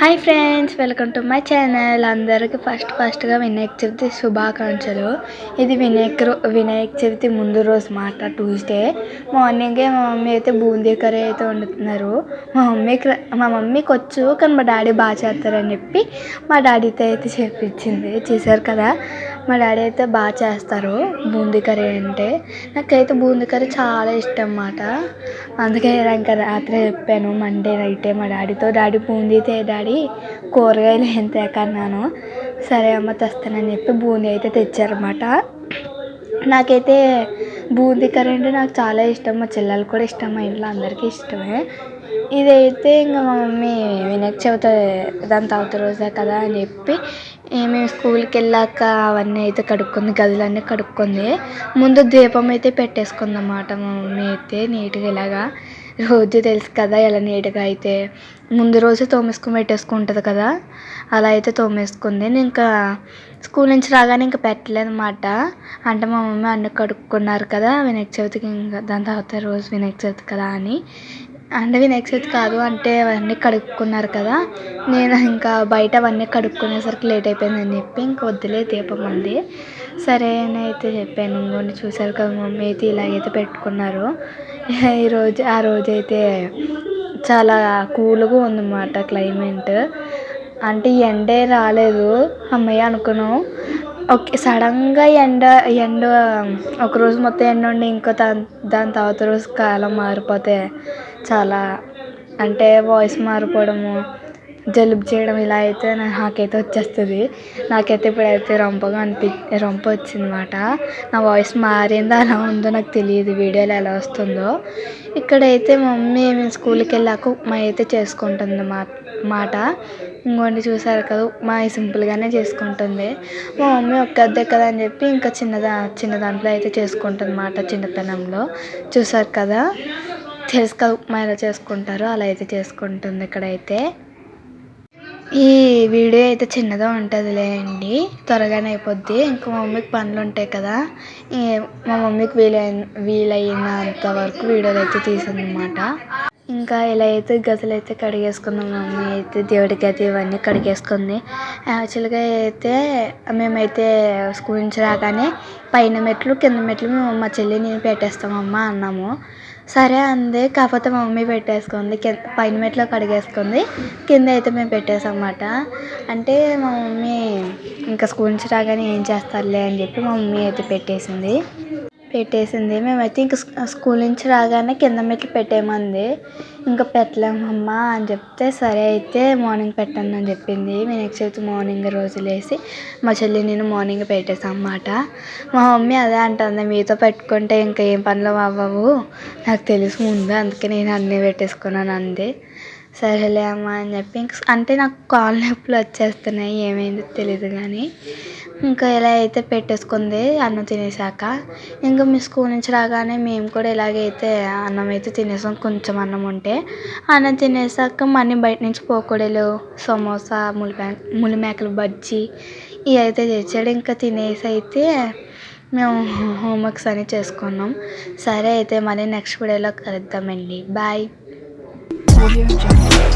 Hi friends welcome to my channel అందరికీ first ఫస్ట్గా వినాయక చవితి శుభాకాంక్షలు. ఇది వినాయక రో- వినాయక చవితి ముందు రోజు మాట ట్యూస్డే మార్నింగే మా మమ్మీ అయితే బూందీ కర్రీ అయితే వండుతున్నారు. మా మమ్మీకి మా మమ్మీకి వచ్చు కానీ మా డాడీ బాగా చేస్తారని చెప్పి మా డాడీతో అయితే చేపించింది. చేశారు కదా? మా డాడీ అయితే బాగా చేస్తారు బూందీ కర్రీ అంటే. నాకైతే బూందీ కర్రీ చాలా ఇష్టం అన్నమాట అందుకే ఇంకా రాత్రి చెప్పాను మండే నైటే మా డాడీతో డాడీ బూందీ తే డాడీ కూరగాయలు ఏం తేకన్నాను? సరే అమ్మ తెస్తానని చెప్పి బూందీ అయితే తెచ్చారన్నమాట. నాకైతే బూందీ కర్రీ అంటే నాకు చాలా ఇష్టం. మా చెల్లెలు కూడా ఇష్టం మా ఇంట్లో అందరికీ ఇష్టమే. ఇదైతే ఇంకా మా మమ్మీ వినాయక చవితి దాని తర్వాత రోజే కదా అని చెప్పి మేము స్కూల్కి వెళ్ళాక అవన్నీ అయితే కడుక్కుంది గదులన్నీ కడుక్కుంది. ముందు దీపం అయితే పెట్టేసుకుంది అన్నమాట మా మమ్మీ అయితే నీట్గా ఇలాగా. రోజు తెలుసు కదా ఎలా నీట్గా అయితే. ముందు రోజు తోమేసుకుని పెట్టేసుకుంటుంది కదా. అలా అయితే తోమేసుకుంది. నేను ఇంకా స్కూల్ నుంచి రాగానే ఇంకా పెట్టలేదు అన్నమాట అంటే మా మమ్మీ అన్ని కడుక్కున్నారు కదా వినాయక చవితికి ఇంకా దాని తర్వాత రోజు వినాయక చవితి కదా అని. అంటే వినాయక చవితి కాదు అంటే అవన్నీ కడుక్కున్నారు కదా. నేను ఇంకా బయట అవన్నీ కడుక్కునేసరికి లేట్ అయిపోయిందని చెప్పి ఇంక వద్దులే దీపం ఉంది. సరే అని అయితే చెప్పాను ఇంకోండి చూసారు కదా మమ్మీ అయితే ఇలాగైతే పెట్టుకున్నారు. ఈరోజు ఆ రోజు అయితే చాలా కూల్గా ఉందన్నమాట క్లైమేట్. అంటే ఎండే రాలేదు అమ్మాయి అనుకున్నాం. ఓకే సడన్గా ఎండ ఎండ ఒకరోజు మొత్తం ఎండ ఉండి ఇంకో దాని దాని తర్వాత రోజు కాలం మారిపోతే చాలా అంటే వాయిస్ మారిపోవడము జలుబు చేయడం ఇలా అయితే నాకైతే వచ్చేస్తుంది. నాకైతే ఇప్పుడైతే రొంపగా అనిపి రొంప వచ్చిందన్నమాట నా వాయిస్ మారిందా అలా ఉందో నాకు తెలియదు. వీడియోలో ఎలా వస్తుందో. ఇక్కడైతే మా మమ్మీ మేము స్కూల్కి వెళ్ళాక ఉప్మా అయితే చేసుకుంటుంది మా మాట. ఇంకోండి చూసారు కదా ఉప్మా సింపుల్గానే చేసుకుంటుంది. మా మమ్మీ ఒక్కదే కదా అని చెప్పి ఇంకా చిన్నదా చిన్న దాంట్లో అయితే చేసుకుంటుంది అన్నమాట చిన్నతనంలో. చూసారు కదా తెలుసు కదా ఉప్మా ఎలా చేసుకుంటారో అలా అయితే చేసుకుంటుంది ఇక్కడైతే. ఈ వీడియో అయితే చిన్నగా ఉంటుందిలే అండి. త్వరగానే అయిపోద్ది. ఇంకా మా మమ్మీకి పనులు ఉంటాయి కదా. మా మమ్మీకి వీలైన వీలైనంత వరకు వీడియోలు అయితే తీసాను అన్నమాట ఇంకా ఇలా అయితే గదులు అయితే కడిగేసుకున్నాం. మా మమ్మీ అయితే దేవుడి గది ఇవన్నీ కడిగేసుకుంది. యాక్చువల్గా అయితే మేమైతే స్కూల్ నుంచి రాగానే పైన మెట్లు కింద మెట్లు మేము మా చెల్లి నేను పెట్టేస్తామమ్మా అన్నాము. సరే అంది. కాకపోతే మా మమ్మీ పెట్టేసుకుంది. కింద పైన మెట్లు కడిగేసుకుంది. కింద అయితే మేము పెట్టేసామన్నమాట. అంటే మా మమ్మీ ఇంకా స్కూల్ నుంచి రాగానే ఏం చేస్తారులే అని చెప్పి మా మమ్మీ అయితే పెట్టేసింది. పెట్టేసింది. మేమైతే ఇంక స్కూల్ నుంచి రాగానే కింద మెట్లు పెట్టేయమంది ఇంకా పెట్టలేమమ్మా అని చెప్తే సరే అయితే మార్నింగ్ పెట్టండి అని చెప్పింది. వినాయక చవితి మార్నింగ్ రోజు లేసి మా చెల్లి నేను మార్నింగ్ పెట్టేసాం అన్నమాట మా మమ్మీ అదే అంటుంది మీతో పెట్టుకుంటే ఇంకా ఏం పనులు అవ్వవు. నాకు తెలుసు ముందు అందుకే నేను అన్నీ పెట్టేసుకున్నాను అంది సరేలే అమ్మ అని చెప్పి ఇంక అంటే నాకు కాళ్ళు నొప్పులు వచ్చేస్తున్నాయి ఏమైందో తెలియదు కానీ ఇంకా ఇలా అయితే పెట్టేసుకుంది అన్నం తినేసాక ఇంకా మీ స్కూల్ నుంచి రాగానే మేము కూడా ఇలాగైతే అన్నం అయితే తినేసాం కొంచెం అన్నం ఉంటే. అన్నం తినేసాక మళ్ళీ బయట నుంచి పోకోడీలు సమోసా ములి ములి మేకల బజ్జీ ఇవి అయితే తెచ్చాడు. ఇంకా తినేసి అయితే మేము హోంవర్క్స్ అన్నీ చేసుకున్నాం. సరే అయితే మళ్ళీ నెక్స్ట్ వీడియోలో కలుద్దామండి. బాయ్. Audio Jungle.